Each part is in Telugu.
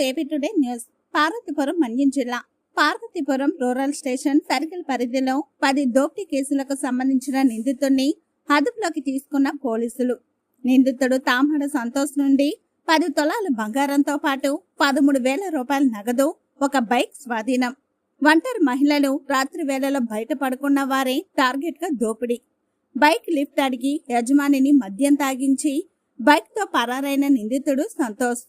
AP today news. Parvathipuram Manyam జిల్లా. పార్వతీపురం రూరల్ స్టేషన్ సర్కిల్ పరిధిలో పది దోపిడీ కేసులకు సంబంధించిన నిందితుడిని అదుపులోకి తీసుకున్న పోలీసులు. నిందితుడు తామడ సంతోష్ నుండి పది తులాల బంగారంతో పాటు పదమూడు వేల రూపాయల నగదు ఒక బైక్ స్వాధీనం. ఒంటరి మహిళలు రాత్రి వేళలో బయట పడుకున్న వారే టార్గెట్గా దోపిడీ. బైక్ లిఫ్ట్ అడిగి యజమానిని మద్యం తాగించి బైక్తో పరారైన నిందితుడు సంతోష్.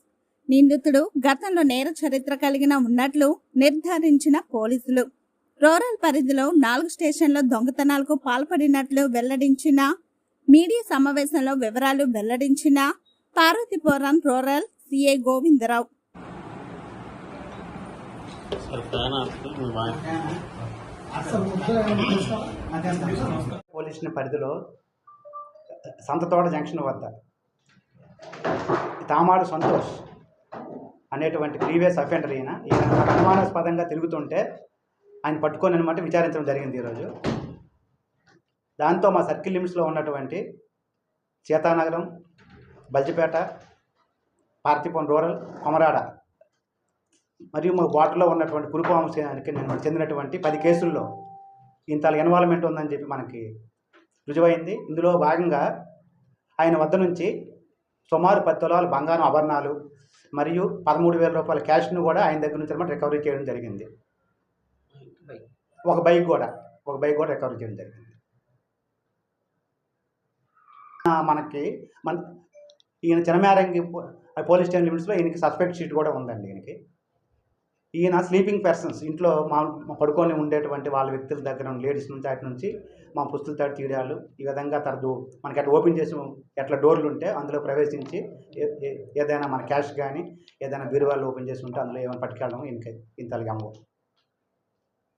నిందితుడు గతంలో నేర చరిత్ర కలిగిన ఉన్నట్లు నిర్ధారించిన పోలీసులు. రూరల్ పరిధిలో నాలుగు స్టేషన్ల దొంగతనాలకు పాల్పడినట్లు వెల్లడించిన మీడియా సమావేశంలో వివరాలు వెల్లడించిన Parvathipuram rural CA Govindarao. Sir పరిధిలో సంతతోట జంక్షన్ వద్ద. తామాడు సంతోష్ అనేటువంటి ప్రీవియస్ అఫెండర్ ఈయన. ఈయన అనుమానాస్పదంగా తిరుగుతుంటే ఆయన పట్టుకొని అనమాట విచారించడం జరిగింది ఈరోజు. దాంతో మా సర్కిల్ లిమిట్స్లో ఉన్నటువంటి సీతానగరం బల్జిపేట పార్తిపం రూరల్ కొమరాడ మరియు మా బాటలో ఉన్నటువంటి కురుపాంశానికి నేను చెందినటువంటి పది కేసుల్లో ఇంత ఇన్వాల్వ్మెంట్ ఉందని చెప్పి మనకి రుజువైంది. ఇందులో భాగంగా ఆయన వద్ద నుంచి సుమారు పది తులాలు బంగారం ఆభరణాలు మరియు పదమూడు వేల రూపాయల క్యాష్ను కూడా ఆయన దగ్గర నుంచి అనమాట రికవరీ చేయడం జరిగింది. ఒక బైక్ కూడా ఒక బైక్ కూడా రికవరీ చేయడం జరిగింది. మనకి మన ఈయన చినమేరంగి పోలీస్ స్టేషన్ లిమిట్స్లో ఈయనకి సస్పెక్ట్ షీట్ కూడా ఉందండి ఈయనకి. ఈయన స్లీపింగ్ పర్సన్స్ ఇంట్లో మా పడుకొని ఉండేటువంటి వాళ్ళ వ్యక్తుల దగ్గర లేడీస్ నుంచి అటు నుంచి మా పుస్తుల తాడు తీయడాలు ఈ విధంగా తరదు మనకి అట్లా ఓపెన్ చేసి ఎట్లా డోర్లు ఉంటే అందులో ప్రవేశించి ఏదైనా మన క్యాష్ కానీ ఏదైనా బీరువాళ్ళు ఓపెన్ చేసి ఉంటే అందులో ఏమైనా పట్టుకెళ్ళడం ఇంక ఇంతలుగా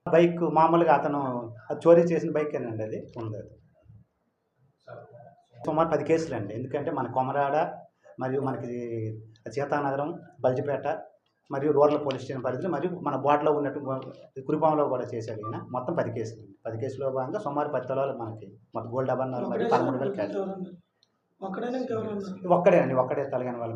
బైక్ మామూలుగా అతను చోరీ చేసిన బైక్ అండి అది ఉంది అది. సుమారు పది కేసులు అండి ఎందుకంటే మన కొమరాడ మరియు మనకి సీతానగరం బల్జిపేట మరియు రూరల్ పోలీస్ స్టేషన్ పరిధిలో మరియు మన బోర్డులో ఉన్నట్టు కురిపాంలో కూడా చేశాడు ఈయన. మొత్తం పది కేసులు. పది కేసులో భాగంగా సుమారు పది తులాలు మనకి. మొత్తం గోల్డ్ అబన్నాలు మరియు పదమూడు వేలు క్యాష్. ఒక్కడైనా ఇంకెవరు ఒక్కడే తలగని వాళ్ళ